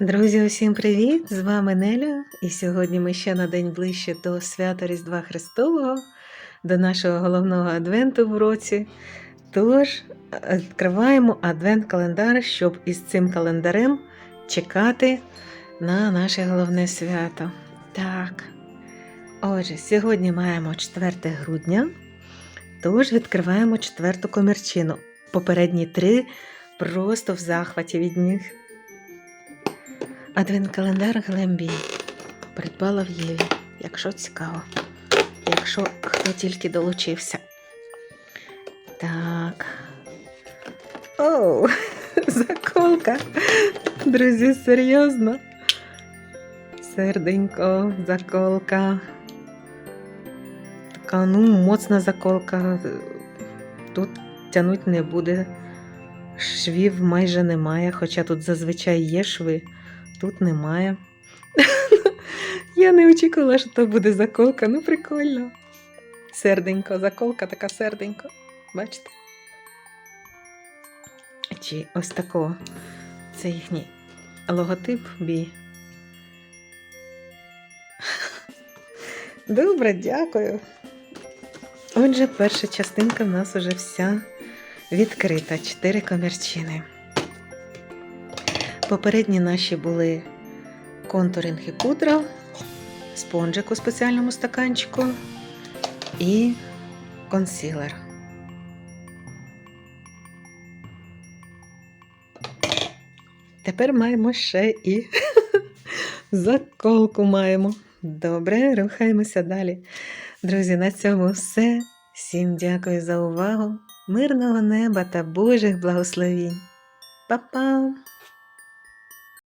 Друзі, усім привіт! З вами Неля. І сьогодні ми ще на день ближче до свята Різдва Христового, до нашого головного адвенту в році. Тож відкриваємо адвент-календар, щоб із цим календарем чекати на наше головне свято. Так. Отже, сьогодні маємо 4 грудня, тож відкриваємо четверту комірчину. Попередні три просто в захваті від них. Адвент-календар Глембі. Придбала в Єві, якщо цікаво. Якщо хто тільки долучився. Так. Оу, заколка. Друзі, серйозно. Серденько, заколка. Така, ну, моцна заколка. Тут тянуть не буде. Швів майже немає, хоча тут зазвичай є шви, тут немає. Я не очікувала, що то буде заколка. Ну, прикольно. Серденько, заколка така серденько. Бачите? Чи ось такого. Це їхній логотип бі. Добре, дякую. Отже, перша частинка в нас уже вся відкрита. Чотири комірчини. Попередні наші були контуринг і пудра, спонжик у спеціальному стаканчику і консілер. Тепер маємо ще і заколку маємо. Добре, рухаємося далі. Друзі, на цьому все. Всім дякую за увагу. Мирного неба та Божих благословінь. Па-па!